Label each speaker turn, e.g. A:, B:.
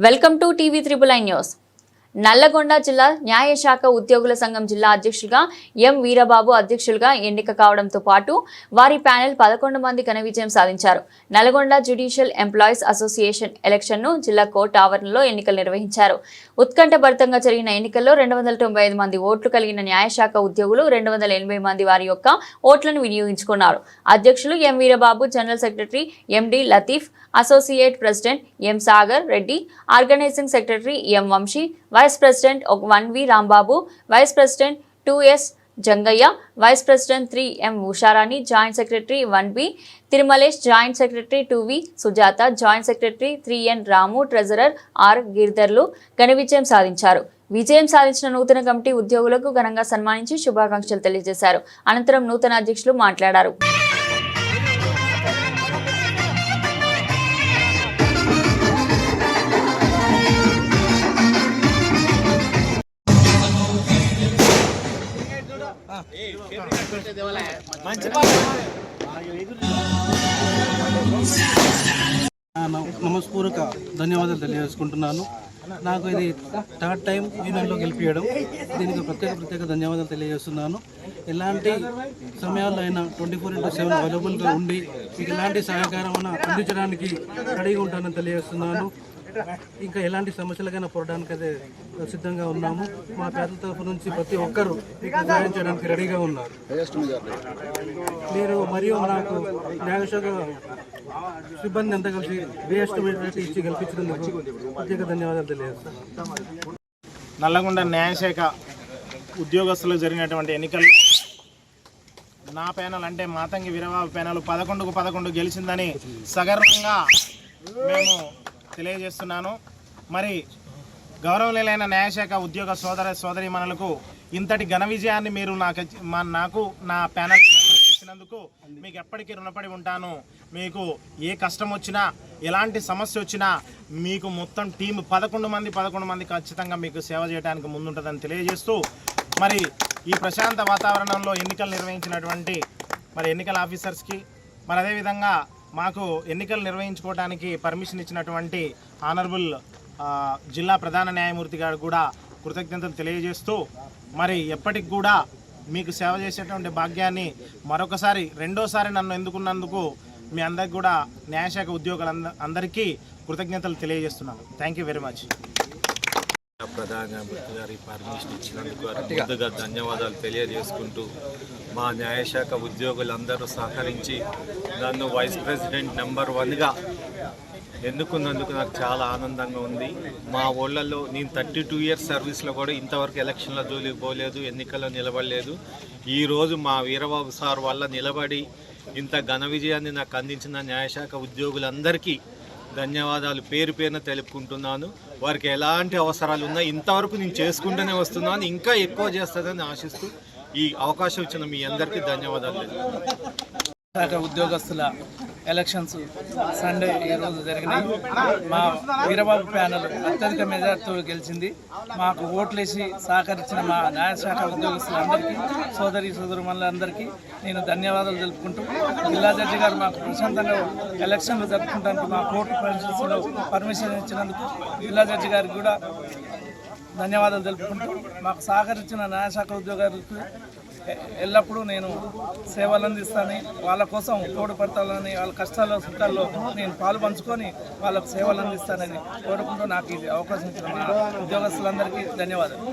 A: welcome to TV triple I news Nalgonda జిల్లా న్యాయశాఖ ఉద్యోగుల సంఘం జిల్లా అధ్యక్షులుగా ఎం వీరబాబు అధ్యక్షులుగా ఎన్నిక కావడంతో పాటు వారి ప్యానెల్ పదకొండు మంది ఘన విజయం సాధించారు. నల్గొండ జ్యుడిషియల్ ఎంప్లాయీస్ అసోసియేషన్ ఎలక్షన్ను జిల్లా కోర్టు ఆవరణలో ఎన్నికలు నిర్వహించారు. ఉత్కంఠభరితంగా జరిగిన ఎన్నికల్లో రెండు వందల తొంభై ఐదు మంది ఓట్లు కలిగిన న్యాయశాఖ ఉద్యోగులు రెండు వందల ఎనభై మంది వారి యొక్క ఓట్లను వినియోగించుకున్నారు. అధ్యక్షులు M Veerababu general secretary MD Latif associate president M Sagar Reddy organizing secretary M Vamsi vice president ఒక one V Rambabu vice president two S Jangaiah vice president three M Usharani joint secretary one B Tirumalesh joint secretary two V Sujatha joint secretary three N Ramu treasurer R గిరిధర్లు ఘన విజయం సాధించారు. విజయం సాధించిన నూతన committee ఉద్యోగులకు ఘనంగా సన్మానించి శుభాకాంక్షలు తెలియజేశారు. అనంతరం నూతన అధ్యక్షులు మాట్లాడారు.
B: నమస్పూర్వక ధన్యవాదాలు తెలియజేసుకుంటున్నాను. నాకు ఇది థర్డ్ టైం యూనియన్లో గెలిపించడం దీనికి ప్రత్యేక ప్రత్యేక ధన్యవాదాలు తెలియజేస్తున్నాను. ఎలాంటి సమయాల్లో అయినా ట్వంటీ ఫోర్ ఇంటూ సెవెన్ అవైలబుల్గా ఉండి మీకు ఎలాంటి సహకారం అయినా అందించడానికి రెడీగా ఉంటానని తెలియజేస్తున్నాను. ఇంకా ఎలాంటి సమస్యలకైనా పోవడానికి అదే సిద్ధంగా ఉన్నాము. మా పేదల తరఫు నుంచి ప్రతి ఒక్కరూ మీకు సహాయం చేయడానికి రెడీగా ఉన్నారు. మీరు మరియు నాకు న్యాయశాఖ సిబ్బంది అంతా కలిసి వేస్ట్ మెజారిటీ ఇచ్చి గెలిపించినందుకు ప్రత్యేక ధన్యవాదాలు తెలియజేస్తాను.
C: నల్లగొండ న్యాయశాఖ ఉద్యోగస్తులు జరిగినటువంటి ఎన్నికల్లో నా ప్యానల్ అంటే మాతంగి వీరబాబు ప్యానల్ పదకొండుకు పదకొండు గెలిచిందని సగర్వంగా మేము తెలియజేస్తున్నాను. మరి గౌరవనీయులైన న్యాయశాఖ ఉద్యోగ సోదర సోదరి మనలకు ఇంతటి ఘన విజయాన్ని మీరు నాకు నాకు నా ప్యానల్ ఇచ్చినందుకు మీకు ఎప్పటికీ రుణపడి ఉంటాను. మీకు ఏ కష్టం వచ్చినా ఎలాంటి సమస్య వచ్చినా మీకు మొత్తం టీం పదకొండు మంది పదకొండు మంది ఖచ్చితంగా మీకు సేవ చేయడానికి ముందుంటుందని తెలియజేస్తూ మరి ఈ ప్రశాంత వాతావరణంలో ఎన్నికలు నిర్వహించినటువంటి మరి ఎన్నికల ఆఫీసర్స్కి మరి అదేవిధంగా మాకు ఎన్నికలు నిర్వహించుకోవడానికి పర్మిషన్ ఇచ్చినటువంటి ఆనరబుల్ జిల్లా ప్రధాన న్యాయమూర్తి గారు కూడా కృతజ్ఞతలు తెలియజేస్తూ మరి ఎప్పటికి కూడా మీకు సేవ చేసేటువంటి భాగ్యాన్ని మరొకసారి రెండోసారి నన్ను ఎందుకున్నందుకు మీ అందరికి కూడా న్యాయశాఖ ఉద్యోగులంద అందరికీ కృతజ్ఞతలు తెలియజేస్తున్నాను. థ్యాంక్ యూ వెరీ మచ్
D: ప్రధానమంత్రి గారి పర్మిషన్ ఇచ్చినందుకు వారికి ముందుగా ధన్యవాదాలు తెలియజేసుకుంటూ మా న్యాయశాఖ ఉద్యోగులందరూ సహకరించి నన్ను వైస్ ప్రెసిడెంట్ నెంబర్ వన్గా ఎన్నుకున్నందుకు నాకు చాలా ఆనందంగా ఉంది. మా ఊళ్ళల్లో నేను థర్టీ టూ ఇయర్స్ సర్వీస్లో కూడా ఇంతవరకు ఎలక్షన్ల జోలికి పోలేదు ఎన్నికల్లో నిలబడలేదు. ఈరోజు మా వీరబాబు సార్ వల్ల నిలబడి ఇంత ఘన విజయాన్ని నాకు అందించిన న్యాయశాఖ ఉద్యోగులందరికీ ధన్యవాదాలు పేరు పేరున తెలుపుకుంటున్నాను. వారికి ఎలాంటి అవసరాలు ఉన్నా ఇంతవరకు నేను చేసుకుంటూనే వస్తున్నాను. ఇంకా ఎక్కువ చేస్తుందని ఆశిస్తూ ఈ అవకాశం ఇచ్చిన మీ అందరికీ ధన్యవాదాలు.
E: ఉద్యోగస్తుల ఎలక్షన్స్ సండే ఈ రోజు జరిగినాయి. మా వీరబాబు ప్యానల్ అత్యధిక మెజార్టీతో గెలిచింది. మాకు ఓట్లేసి సహకరించిన మా న్యాయశాఖ ఉద్యోగస్తులందరికీ సోదరి సోదరుమణులందరికీ నేను ధన్యవాదాలు తెలుపుకుంటూ జిల్లా జడ్జి గారు మాకు ప్రశాంతంగా ఎలక్షన్లు జరుపుకుంటానికి మా కోర్టు పరిస్థితుల్లో పర్మిషన్ ఇచ్చినందుకు జిల్లా జడ్జి గారికి కూడా ధన్యవాదాలు తెలుపుకుంటూ మాకు సహకరించిన న్యాయశాఖ ఉద్యోగాలకు ఎల్లప్పుడూ నేను సేవలు అందిస్తాను. వాళ్ళ కోసం తోడుపడతానని వాళ్ళ కష్టాల్లో సుఖాల్లో నేను పాలు పంచుకొని వాళ్ళకు సేవలు అందిస్తానని కోరుకుంటూ నాకు ఇది అవకాశం ఇచ్చిన ఉద్యోగస్తులందరికీ ధన్యవాదాలు.